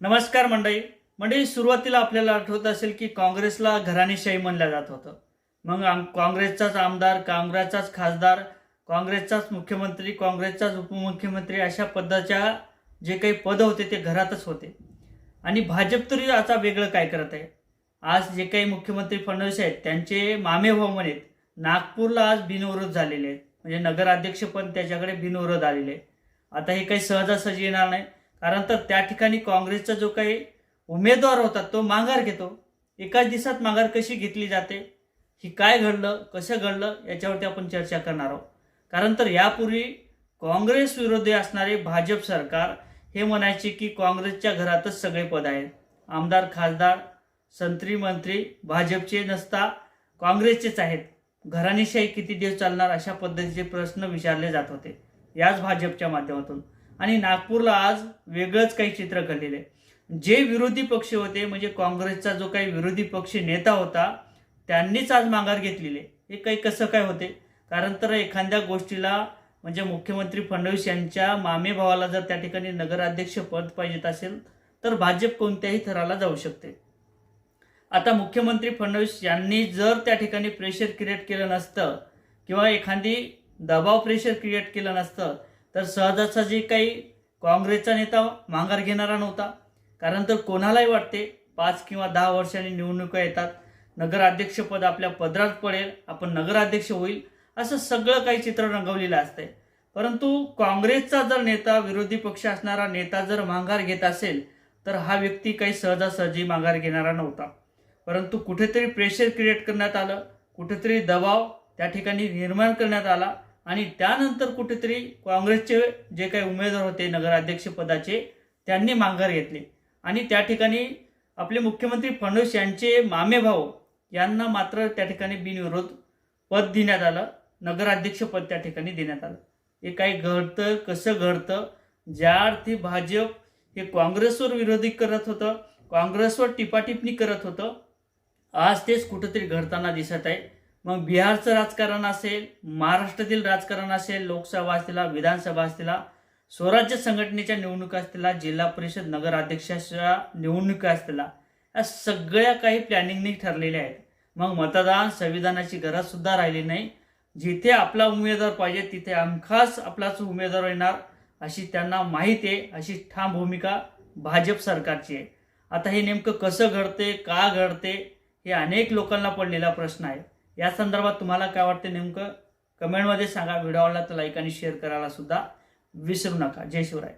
नमस्कार मंडळी. मंडळी सुरुवातीला आपल्याला आठवत असेल की काँग्रेसला घराणेशाही म्हणलं जात होतं. मग आम काँग्रेसचाच आमदार काँग्रेसचाच खासदार काँग्रेसचाच मुख्यमंत्री काँग्रेसचाच उपमुख्यमंत्री अशा पदाच्या जे काही पद होते ते घरातच होते. आणि भाजप तरी आता वेगळं काय करत आहे? आज जे काही मुख्यमंत्री फडणवीस आहेत त्यांचे मामे भाऊ आहेत नागपूरला आज बिनविरोध झालेले आहेत. म्हणजे नगराध्यक्ष पण त्याच्याकडे बिनविरोध आलेले आहे आता हे काही सहजासहजी येणार नाही. कारण तर त्या ठिकाणी काँग्रेसचा जो काही उमेदवार होता तो माघार घेतो. एकाच दिवसात माघार कशी घेतली जाते? ही काय घडलं? कसं घडलं? याच्यावरती आपण चर्चा करणार आहोत. कारण तर यापूर्वी काँग्रेस विरोधी असणारे भाजप सरकार हे म्हणायचे की काँग्रेसच्या घरातच सगळे पद आहेत. आमदार खासदार संत्री मंत्री भाजपचे नसता काँग्रेसचेच आहेत. घराणेशाही किती दिवस चालणार अशा पद्धतीचे प्रश्न विचारले जात होते. याच भाजपच्या माध्यमातून. आणि नागपूरला आज वेगळंच काही चित्र कळलेलं आहे. जे विरोधी पक्ष होते म्हणजे काँग्रेसचा जो काही विरोधी पक्ष नेता होता त्यांनीच आज माघार घेतलेली आहे. हे काही कसं काय होते? कारण तर एखाद्या गोष्टीला म्हणजे मुख्यमंत्री फडणवीस यांच्या मामे भावाला जर त्या ठिकाणी नगराध्यक्ष पद पाहिजेत असेल तर भाजप कोणत्याही थराला जाऊ शकते. आता मुख्यमंत्री फडणवीस यांनी जर त्या ठिकाणी प्रेशर क्रिएट केलं नसतं किंवा एखादी दबाव प्रेशर क्रिएट केलं नसतं तर सहजासहजी काही काँग्रेसचा नेता माघार घेणारा नव्हता. कारण तर कोणालाही वाटते पाच किंवा दहा वर्षांनी निवडणुका येतात. नगराध्यक्षपद आपल्या पदरात पडेल आपण नगराध्यक्ष होईल असं सगळं काही चित्र रंगवलेलं असतंय. परंतु काँग्रेसचा जर नेता विरोधी पक्ष असणारा नेता जर माघार घेत असेल तर हा व्यक्ती काही सहजासहजी माघार घेणारा नव्हता. परंतु कुठेतरी प्रेशर क्रिएट करण्यात आलं कुठेतरी दबाव त्या ठिकाणी निर्माण करण्यात आला. आणि त्यानंतर कुठेतरी काँग्रेसचे जे काही उमेदवार होते नगराध्यक्षपदाचे त्यांनी माघार घेतली. आणि त्या ठिकाणी आपले मुख्यमंत्री फडणवीस यांचे मामे भाऊ यांना मात्र त्या ठिकाणी बिनविरोध पद देण्यात आलं. नगराध्यक्षपद त्या ठिकाणी देण्यात आलं. हे काही घडतं कसं घडतं? ज्या अर्थी भाजप हे काँग्रेसवर विरोधी करत होतं काँग्रेसवर टिपाटिपणी करत होतं आज तेच कुठंतरी घडताना दिसत आहे. मग बिहारचं राजकारण असेल महाराष्ट्रातील राजकारण असेल लोकसभा असतील विधानसभा असतील स्वराज्य संघटनेच्या निवडणुका असतील जिल्हा परिषद नगराध्यक्षाच्या निवडणुका असतील या सगळ्या काही प्लॅनिंगने ठरलेल्या आहेत. मग मतदान संविधानाची गरजसुद्धा राहिली नाही. जिथे आपला उमेदवार पाहिजे तिथे हमखास आपलाच उमेदवार येणार अशी त्यांना माहिती आहे अशी ठाम भूमिका भाजप सरकारची आहे. आता हे नेमकं कसं घडते का घडते हे अनेक लोकांना पडलेला प्रश्न आहे. या संदर्भात तुम्हाला काय वाटते नेमकं? कमेंटमध्ये सांगा. व्हिडिओ आवडला तर लाईक आणि शेअर करायला सुद्धा विसरू नका. जय शिवराय.